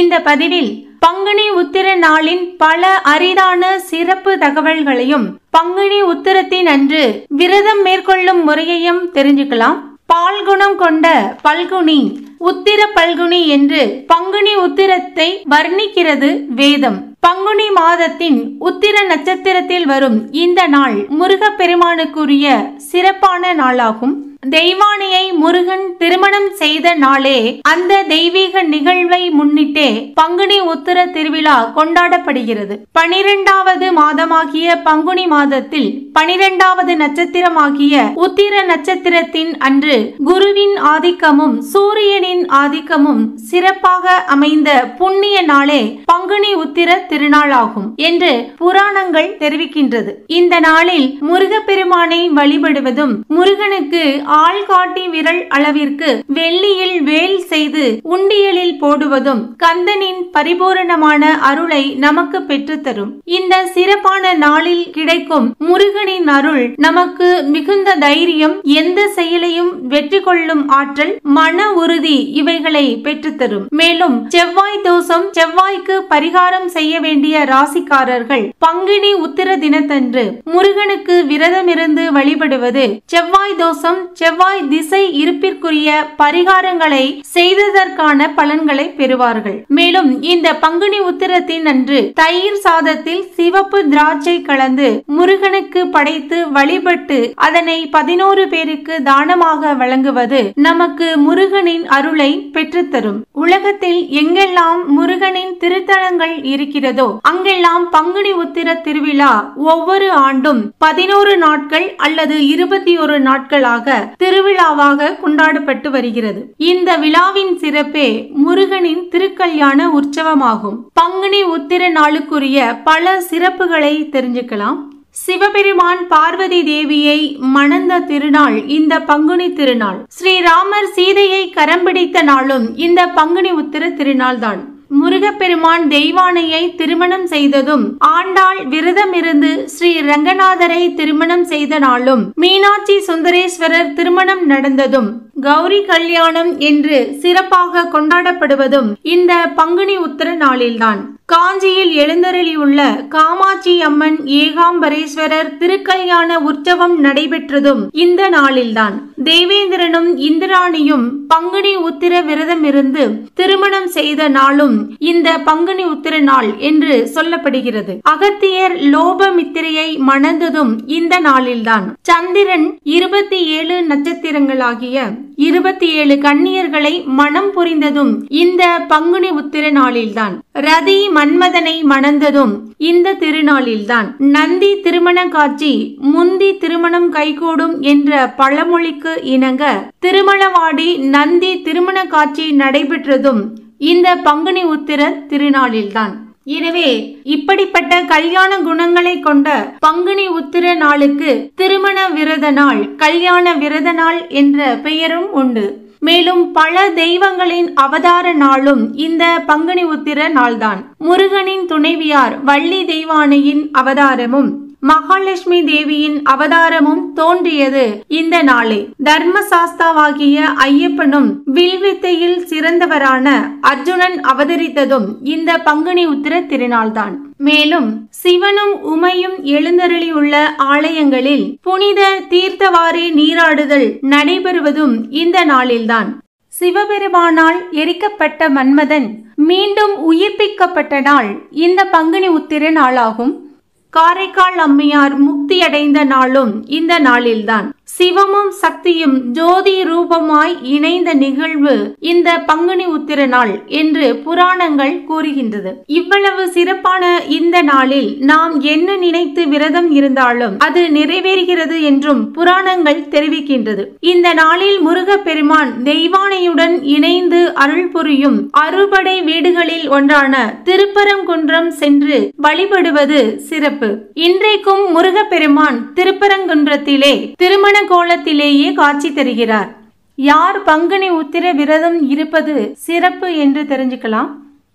இந்த பதிவில் பங்குனி உத்திர நாளின் பல அரிதான சிறப்பு தகவல்களையும் பங்குனி உத்திரத்தின் அன்று விரதம் மேற்கொள்ளும் முறையையும் தெரிஞ்சுக்கலாம். பால்குணம் கொண்ட பல்குனி உத்திர பல்குனி என்று பங்குனி உத்திரத்தை வர்ணிக்கிறது வேதம். பங்குனி மாதத்தின் உத்திர நட்சத்திரத்தில் வரும் இந்த நாள் முருகப்பெருமானுக்குரிய சிறப்பான நாளாகும். தெய்வானையை முருகன் திருமணம் செய்த நாளே அந்த தெய்வீக நிகழ்வை முன்னிட்டே பங்குனி உத்திர திருவிழா கொண்டாடப்படுகிறது. பனிரெண்டாவது மாதமாகிய பங்குனி மாதத்தில் பனிரெண்டாவது நட்சத்திரமாகிய உத்திர நட்சத்திரத்தின் அன்று குருவின் ஆதிக்கமும் சூரியனின் ஆதிக்கமும் சிறப்பாக அமைந்த புண்ணிய நாளே பங்குனி உத்திர திருநாளாகும் என்று புராணங்கள் தெரிவிக்கின்றது. இந்த நாளில் முருகப்பெருமானை வழிபடுவதும் முருகனுக்கு ஆள்காட்டி விரல் அளவிற்கு வெள்ளியில் வேல் செய்து உண்டியலில் போடுவதும் கந்தனின் பரிபூரணமான அருளை நமக்கு பெற்றுத்தரும். இந்த சிறப்பான நாளில் கிடைக்கும் முருகனின் அருள் நமக்கு மிகுந்த தைரியம் எந்த செயலையும் வெற்றி கொள்ளும் ஆற்றல் மன உறுதி இவைகளை பெற்றுத்தரும். மேலும் செவ்வாய் தோஷம் செவ்வாய்க்கு பரிகாரம் செய்ய வேண்டிய ராசிக்காரர்கள் பங்கினி உத்திர தினத்தன்று முருகனுக்கு விரதமிருந்து வழிபடுவது செவ்வாய் தோஷம் செவ்வாய் திசை இருப்பிற்குரிய பரிகாரங்களை செய்ததற்கான பலன்களை பெறுவார்கள். மேலும் இந்த பங்குனி உத்திரத்தின் அன்று தயிர் சாதத்தில் சிவப்பு திராட்சை கலந்து முருகனுக்கு படைத்து வழிபட்டு அதனை பதினோரு பேருக்கு தானமாக வழங்குவது நமக்கு முருகனின் அருளை பெற்றுத்தரும். உலகத்தில் எங்கெல்லாம் முருகனின் திருத்தலங்கள் இருக்கிறதோ அங்கெல்லாம் பங்குனி உத்திர திருவிழா ஒவ்வொரு ஆண்டும் பதினோரு நாட்கள் அல்லது இருபத்தி ஒரு நாட்களாக திருவிழாவாக கொண்டாடப்பட்டு வருகிறது. இந்த விழாவின் சிறப்பே முருகனின் திருக்கல்யாண உற்சவமாகும். பங்குனி உத்திர நாளுக்குரிய பல சிறப்புகளை தெரிஞ்சுக்கலாம். சிவபெருமான் பார்வதி தேவியை மணந்த திருநாள் இந்த பங்குனி திருநாள். ஸ்ரீராமர் சீதையை கரம் பிடித்த நாளும் இந்த பங்குனி உத்திர திருநாள் தான் முருகப்பெருமான் தெய்வானையை திருமணம் செய்ததும் ஆண்டாள் விரதமிருந்து ஸ்ரீ ரங்கநாதரை திருமணம் செய்த நாளும் மீனாட்சி சுந்தரேஸ்வரர் திருமணம் நடந்ததும் கௌரி கல்யாணம் என்று சிறப்பாக கொண்டாடப்படுவதும் இந்த பங்குனி உத்தர நாளில்தான். காஞ்சியில் எழுந்தருளியுள்ள காமாட்சி அம்மன் ஏகாம்பரேஸ்வரர் திருக்கல்யாண உற்சவம் நடைபெற்றதும் இந்த நாளில்தான். தேவேந்திரனும் இந்திராணியும் பங்குனி உத்திர விரதம் இருந்து திருமணம் செய்த நாளும் இந்த பங்குனி உத்திர நாள் என்று சொல்லப்படுகிறது. அகத்தியர் லோபமித்திரையை மணந்ததும் இந்த நாளில்தான். சந்திரன் இருபத்தி ஏழு நட்சத்திரங்களாகிய இருபத்தி ஏழு கன்னியர்களை மனம் புரிந்ததும் இந்த பங்குனி உத்திர நாளில்தான். ரதி மன்மதனை மணந்ததும் இந்த திருநாளில்தான். நந்தி திருமண காட்சி முந்தி திருமணம் கைகூடும் என்ற பழமொழிக்கு இணங்க திருமணவாடி நந்தி திருமண காட்சி நடைபெற்றதும் இந்த பங்குனி உத்திர திருநாளில்தான். எனவே இப்படிப்பட்ட கல்யாண குணங்களை கொண்ட பங்குனி உத்திர நாளுக்கு திருமண விரத நாள் கல்யாண விரத நாள் என்ற பெயரும் உண்டு. மேலும் பல தெய்வங்களின் அவதார நாளும் இந்த பங்குனி உத்திர நாள்தான். முருகனின் துணைவியார் வள்ளி தெய்வானையின் அவதாரமும் மகாலட்சுமி தேவியின் அவதாரமும் தோன்றியது. இந்த நாளே தர்மசாஸ்தாவாகிய ஐயப்பனும் வில்வித்தையில் சிறந்தவரான அர்ஜுனன் அவதரித்ததும் இந்த பங்குனி உத்திர திருநாள்தான். மேலும் சிவனும் உமையும் எழுந்தருளியுள்ள ஆலயங்களில் புனித தீர்த்தவாரி நீராடுதல் நடைபெறுவதும் இந்த நாளில்தான். சிவபெருமானால் எரிக்கப்பட்ட மன்மதன் மீண்டும் உயிர்ப்பிக்கப்பட்ட நாள் இந்த பங்குனி உத்திர நாளாகும். காரைக்கால் அம்மையார் முக்தியடைந்த நாளும் இந்த நாளில்தான். சிவமும் சக்தியும் ஜோதி ரூபமாய் இணைந்த நிகழ்வு இந்த பங்குனி உத்திர நாள் என்று புராணங்கள் கூறுகின்றது. இவ்வளவு சிறப்பான இந்த நாளில் நாம் என்ன நினைத்து விரதம் இருந்தாலும் அது நிறைவேறுகிறது என்றும் புராணங்கள் தெரிவிக்கின்றது. இந்த நாளில் முருகப்பெருமான் தெய்வானையுடன் இணைந்து அருள் புரியும் அறுபடை வீடுகளில் ஒன்றான திருப்பரங்குன்றம் சென்று வழிபடுவது சிறப்பு. இன்றைக்கும் முருகப்பெருமான் திருப்பரங்குன்றத்திலே திருமண கோலத்திலேயே காட்சி தருகிறார். யார் பங்குனி உத்திர விரதம் இருப்பது சிறப்பு என்று தெரிஞ்சுக்கலாம்.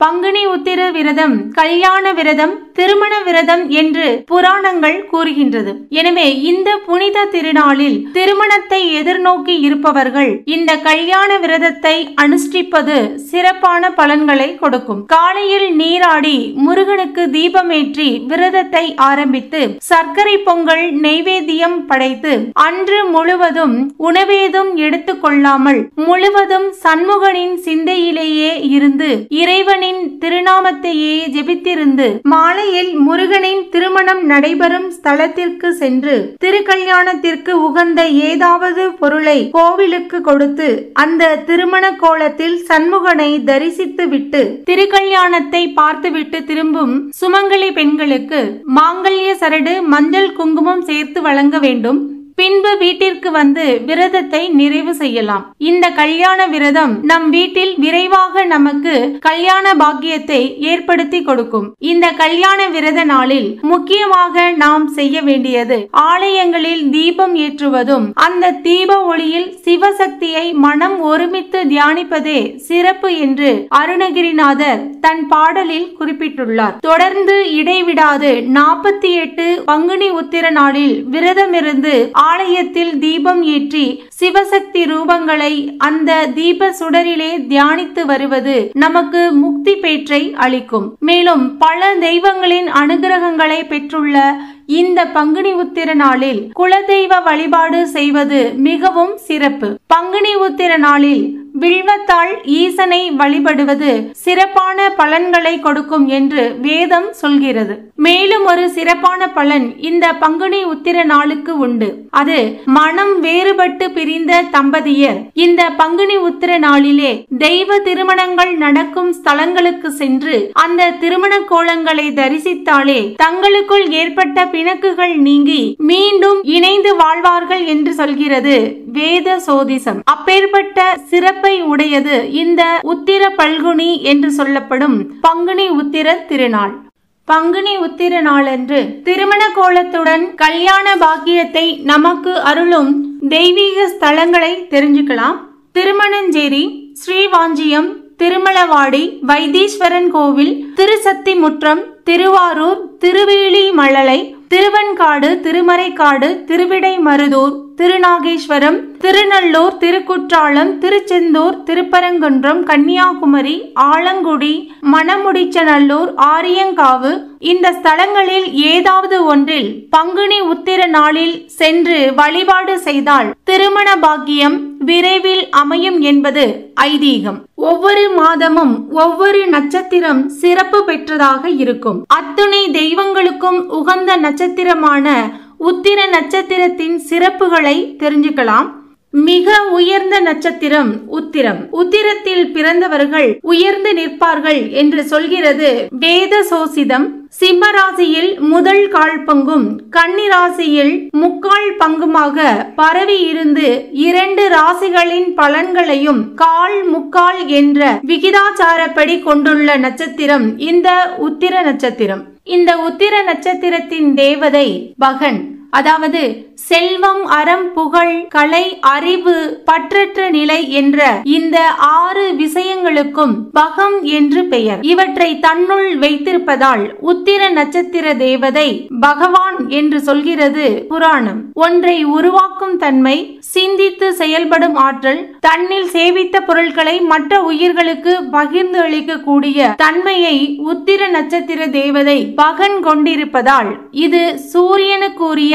பங்குனி உத்திர விரதம் கல்யாண விரதம் திருமண விரதம் என்று புராணங்கள் கூறுகின்றது. எனவே இந்த புனித திருநாளில் திருமணத்தை எதிர்நோக்கி இருப்பவர்கள் இந்த கல்யாண விரதத்தை அனுஷ்டிப்பது சிறப்பான பலன்களை கொடுக்கும். காலையில் நீராடி முருகனுக்கு தீபமேற்றி விரதத்தை ஆரம்பித்து சர்க்கரை பொங்கல் நெய்வேத்தியம் படைத்து அன்று முழுவதும் உணவேதும் எடுத்துக்கொள்ளாமல் முழுவதும் சண்முகனின் சிந்தையிலேயே இருந்து இறைவன் முருகனின் திருநாமத்தையே ஜெபித்திருந்து மாலையில் முருகனின் திருமணம் நடைபெறும் ஸ்தலத்திற்கு சென்று திருக்கல்யாணத்திற்கு உகந்த ஏதாவது பொருளை கோவிலுக்கு கொடுத்து அந்த திருமண கோலத்தில் சண்முகனை தரிசித்து விட்டு திருக்கல்யாணத்தை பார்த்துவிட்டு திரும்பும் சுமங்கலி பெண்களுக்கு மாங்கல்ய சரடு மஞ்சள் குங்குமம் சேர்த்து வழங்க வேண்டும். பின்பு வீட்டிற்கு வந்து விரதத்தை நிறைவு செய்யலாம். இந்த கல்யாண விரதம் நம் வீட்டில் விரைவாக நமக்கு கல்யாண பாக்கியத்தை ஏற்படுத்தி கொடுக்கும். இந்த கல்யாண விரத நாளில் முக்கியமாக நாம் செய்ய வேண்டியது ஆலயங்களில் தீபம் ஏற்றுவதும் அந்த தீப ஒளியில் சிவசக்தியை மனம் ஒருமித்து தியானிப்பதே சிறப்பு என்று அருணகிரிநாதர் தன் பாடலில் குறிப்பிட்டுள்ளார். தொடர்ந்து இடைவிடாது நாற்பத்தி எட்டு பங்குனி உத்திர நாளில் விரதமிருந்து ஆலயத்தில் தீபம் ஏற்றி சிவசக்தி ரூபங்களை அந்த தீப சுடரிலே தியானித்து வருவது நமக்கு முக்தி பேற்றை அளிக்கும். மேலும் பல தெய்வங்களின் அனுகிரகங்களை பெற்றுள்ள இந்த பங்குனி உத்திர நாளில் குலதெய்வ வழிபாடு செய்வது மிகவும் சிறப்பு. பங்குனி உத்திர நாளில் வில்வத்தால் ஈசனை வழிபடுவது சிறப்பான பலன்களை கொடுக்கும் என்று வேதம் சொல்கிறது. மேலும் ஒரு சிறப்பான பலன் இந்த பங்குனி உத்திர நாளுக்கு உண்டு. அது மனம் வேறுபட்டு பிரிந்த தம்பதியர். இந்த பங்குனி உத்திர நாளிலே தெய்வ திருமணங்கள் நடக்கும் ஸ்தலங்களுக்கு சென்று அந்த திருமண கோலங்களை தரிசித்தாலே தங்களுக்குள் ஏற்பட்ட பிணக்குகள் நீங்கி மீண்டும் இணைந்து வாழ்வார்கள் என்று சொல்கிறது வேத சோதிசம். அப்பேற்பட்ட சிறப்பை உடையது இந்த உத்திர பல்குனி என்று சொல்லப்படும் பங்குனி உத்திர திருநாள். பங்குனி உத்திர நாளன்று திருமண கோலத்துடன் கல்யாண பாக்கியத்தை நமக்கு அருளும் தெய்வீக ஸ்தலங்களை தெரிஞ்சுக்கலாம். திருமணஞ்சேரி ஸ்ரீவாஞ்சியம் திருமலவாடி வைத்தீஸ்வரன் கோவில் திருசத்திமுற்றம் திருவாரூர் திருவேலிமழலை திருவன்காடு திருமறைக்காடு திருவிடைமருதூர் திருநாகேஸ்வரம் திருநள்ளூர் திருக்குற்றாலம் திருச்செந்தூர் திருப்பரங்குன்றம் கன்னியாகுமரி ஆலங்குடி மணமுடிச்சநல்லூர் ஆரியங்காவு இந்த ஸ்தலங்களில் ஏதாவது ஒன்றில் பங்குனி உத்திர நாளில் சென்று வழிபாடு செய்தால் திருமண பாக்கியம் விரைவில் அமையும் என்பது ஐதீகம். ஒவ்வொரு மாதமும் ஒவ்வொரு நட்சத்திரம் சிறப்பு பெற்றதாக இருக்கும். அத்துணை தெய்வங்களுக்கும் உகந்த நட்சத்திரமான உத்திர நட்சத்திரத்தின் சிறப்புகளை தெரிஞ்சுக்கலாம். மிக உயர்ந்த நட்சத்திரம் உத்திரம். உத்திரத்தில் பிறந்தவர்கள் உயர்ந்து நிற்பார்கள் என்று சொல்கிறது வேத சோசிதம். சிம்மராசியில் முதல் கால் பங்கும் கன்னிராசியில் முக்கால் பங்குமாக பரவி இருந்து இரண்டு ராசிகளின் பலன்களையும் கால் முக்கால் என்ற விகிதாச்சாரப்படி கொண்டுள்ள நட்சத்திரம் இந்த உத்திர நட்சத்திரம். இந்த உத்திர நட்சத்திரத்தின் தேவதை பகன். அதாவது செல்வம் அறம் புகழ் கலை அறிவு பற்றற்ற நிலை என்ற இந்த ஆறு விஷயங்களுக்கும் பகம் என்று பெயர். இவற்றை தன்னுள் வைத்திருப்பதால் உத்திர நட்சத்திர தேவதை பகவான் என்று சொல்கிறது புராணம். ஒன்றை உருவாக்கும் தன்மை சிந்தித்து செயல்படும் ஆற்றல் தன்னில் சேவித்த பொருட்களை மற்ற உயிர்களுக்கு பகிர்ந்து அளிக்கக்கூடிய தன்மையை உத்திர நட்சத்திர தேவதை பகன் கொண்டிருப்பதால் இது சூரியனுக்குரிய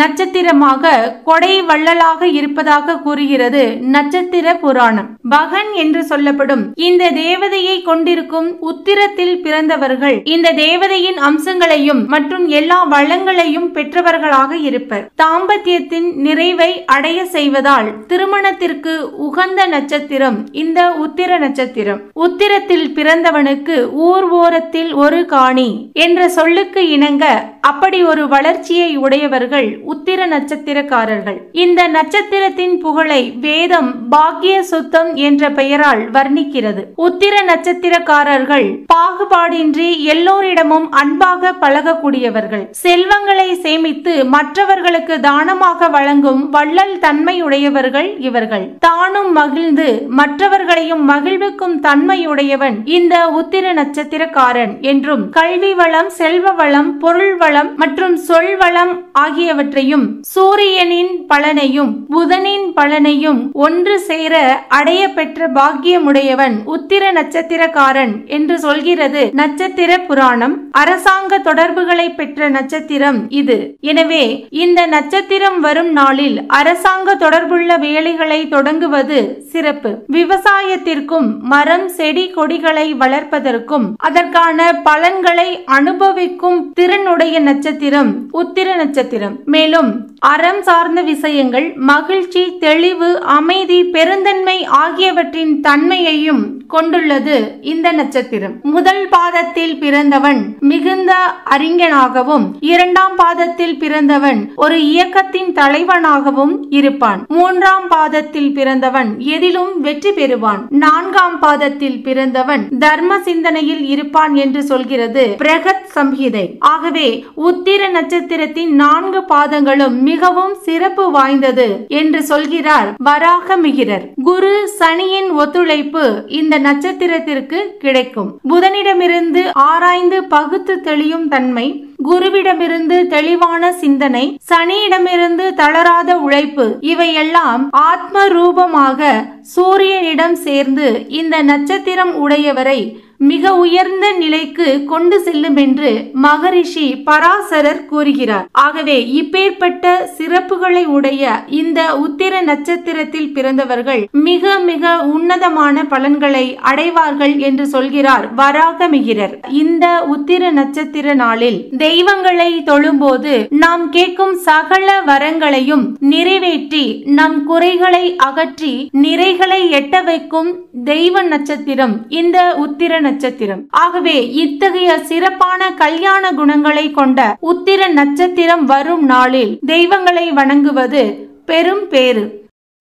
நட்சத்திரமாக கொடை வள்ளலாக இருப்பதாக கூறுகிறது நட்சத்திர புராணம். பகன் என்று சொல்லப்படும் இந்த தேவதையை கொண்டிருக்கும் உத்திரத்தில் பிறந்தவர்கள் இந்த தேவதையின் அம்சங்களையும் மற்றும் எல்லா வளங்களையும் பெற்றவர்களாக இருப்பர். தாம்பத்தியத்தின் நிறைவை அடைய செய்வதால் திருமணத்திற்கு உகந்த நட்சத்திரம் இந்த உத்திர நட்சத்திரம். உத்திரத்தில் பிறந்தவனுக்கு ஊர் ஓரத்தில் ஒரு காணி என்ற சொல்லுக்கு இணங்க அப்படி ஒரு வளர்ச்சியை உடையவர்கள் உத்திர நட்சத்திரக்காரர்கள். இந்த நட்சத்திரத்தின் புகழை வேதம் பாக்கிய சுத்தம் என்ற பெயரால் வர்ணிக்கிறது. உத்திர நட்சத்திரக்காரர்கள் பாகுபாடின்றி எல்லோரிடமும் அன்பாக பழகக்கூடியவர்கள். செல்வங்களை சேமித்து மற்றவர்களுக்கு தானமாக வழங்கும் வள்ளல் தன்மையுடையவர்கள் இவர்கள். தானும் மகிழ்ந்து மற்றவர்களையும் மகிழ்விக்கும் தன்மையுடையவன் இந்த உத்திர நட்சத்திரக்காரன் என்றும் கல்வி வளம் செல்வ வளம் பொருள் வளம் மற்றும் சொல் வளம் ஆகியவற்றையும் சூரியனின் பலனையும் புதனின் பலனையும் ஒன்று சேர அடைய பெற்ற பாக்கியமுடையவன் உத்திர நட்சத்திரக்காரன் என்று சொல்கிறது நட்சத்திர புராணம். அரசாங்க தொடர்புகளை பெற்ற நட்சத்திரம் இது. எனவே இந்த நட்சத்திரம் வரும் நாளில் அரசாங்க தொடர்புள்ள வேலைகளை தொடங்குவது சிறப்பு. விவசாயத்திற்கும் மரம் செடி கொடிகளை வளர்ப்பதற்கும் அதற்கான பலன்களை அனுபவிக்கும் திறனுடைய நட்சத்திரம் உத்திர நட்சத்திரம். மேலும் அறம் சார்ந்த விஷயங்கள் மகிழ்ச்சி தெளிவு அமைதி பெருந்தன்மை ஆகியவற்றின் தன்மையையும் கொண்டுள்ளது இந்த நட்சத்திரம். முதல் பாதத்தில் பிறந்தவன் மிகுந்த அறிஞனாகவும் இரண்டாம் பாதத்தில் பிறந்தவன் ஒரு இயக்கத்தின் தலைவனாகவும் இருப்பான். மூன்றாம் பாதத்தில் பிறந்தவன் எதிலும் வெற்றி பெறுவான். நான்காம் பாதத்தில் பிறந்தவன் தர்ம சிந்தனையில் இருப்பான் என்று சொல்கிறது பிரகத் சம்ஹிதை. ஆகவே உத்திர நட்சத்திரத்தின் நான்கு பாதங்களும் மிகவும் சிறப்பு வாய்ந்தது என்று சொல்கிறார் வராக மிகிரர் குரு சனியின் ஒத்துழைப்பு இந்த நட்சத்திரத்திற்கு கிடைக்கும். புதனிடமிருந்து ஆராய்ந்து பகுத்து தெளியும் தன்மை குருவிடமிருந்து தெளிவான சிந்தனை சனியிடமிருந்து தளராத உழைப்பு இவையெல்லாம் ஆத்ம ரூபமாக சூரியனிடம் சேர்ந்து இந்த நட்சத்திரம் உடையவரை மிக உயர்ந்த நிலைக்கு கொண்டு செல்லும் என்று மகரிஷி பராசரர் கூறுகிறார். ஆகவே இப்பேற்பட்ட சிறப்புகளை உடைய இந்த உத்திர நட்சத்திரத்தில் பிறந்தவர்கள் மிக மிக உன்னதமான பலன்களை அடைவார்கள் என்று சொல்கிறார் வராகமிகிரர் இந்த உத்திர நட்சத்திர நாளில் தெய்வங்களை தொழும்போது நாம் கேட்கும் சகல வரங்களையும் நிறைவேற்றி நம் குறைகளை அகற்றி நிறைகளை எட்ட வைக்கும் தெய்வ நட்சத்திரம் இந்த உத்திர நட்சத்திரம். ஆகவே இத்தகைய சிறப்பான கல்யாண குணங்களை கொண்ட உத்திர நட்சத்திரம் வரும் நாளில் தெய்வங்களை வணங்குவது பெரும் பேறு.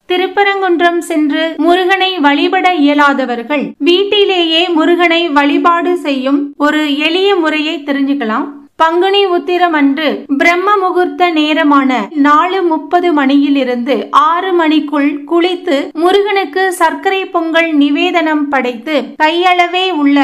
திருப்பரங்குன்றம் சென்று முருகனை வழிபட இயலாதவர்கள் வீட்டிலேயே முருகனை வழிபாடு செய்யும் ஒரு எளிய முறையை தெரிஞ்சுக்கலாம். பங்குனி உத்திரம் அன்று பிரம்ம முகூர்த்த நேரமான நாலு முப்பது மணியிலிருந்து ஆறு மணிக்குள் குளித்து முருகனுக்கு சர்க்கரை பொங்கல் நிவேதனம் படைத்து கையளவே உள்ள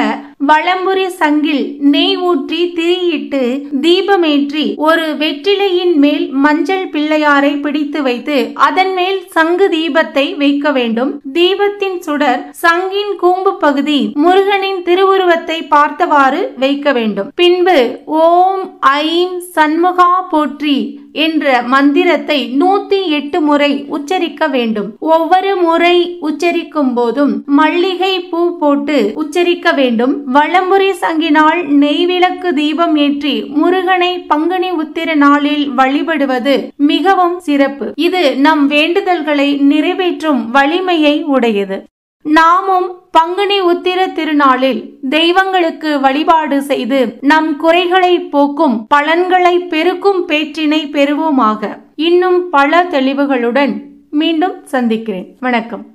வளம்புரி சங்கில் நெய் ஊற்றி திரியிட்டு தீபமேற்றி ஒரு வெற்றிலையின் மேல் மஞ்சள் பிள்ளையாரை பிடித்து வைத்து அதன் மேல் சங்கு தீபத்தை வைக்க வேண்டும். தீபத்தின் சுடர் சங்கின் கூம்பு பகுதி முருகனின் திருவுருவத்தை பார்த்தவாறு வைக்க வேண்டும். பின்பு ஓம் ஐம் சண்முகா போற்றி என்ற மந்திரத்தை நூத்தி எட்டு முறை உச்சரிக்க வேண்டும். ஒவ்வொரு முறை உச்சரிக்கும் போதும் மல்லிகை பூ போட்டு உச்சரிக்க வேண்டும். வளம்புரி சங்கினால் நெய்விளக்கு தீபம் ஏற்றி முருகனை பங்குனி உத்திர நாளில் வழிபடுவது மிகவும் சிறப்பு. இது நம் வேண்டுதல்களை நிறைவேற்றும் வலிமையை உடையது. நாமும் பங்குனி உத்திர திருநாளில் தெய்வங்களுக்கு வழிபாடு செய்து நம் குறைகளை போக்கும் பலன்களை பெருக்கும் பேற்றினை பெறுவோமாக. இன்னும் பல தெளிவுகளுடன் மீண்டும் சந்திக்கிறேன். வணக்கம்.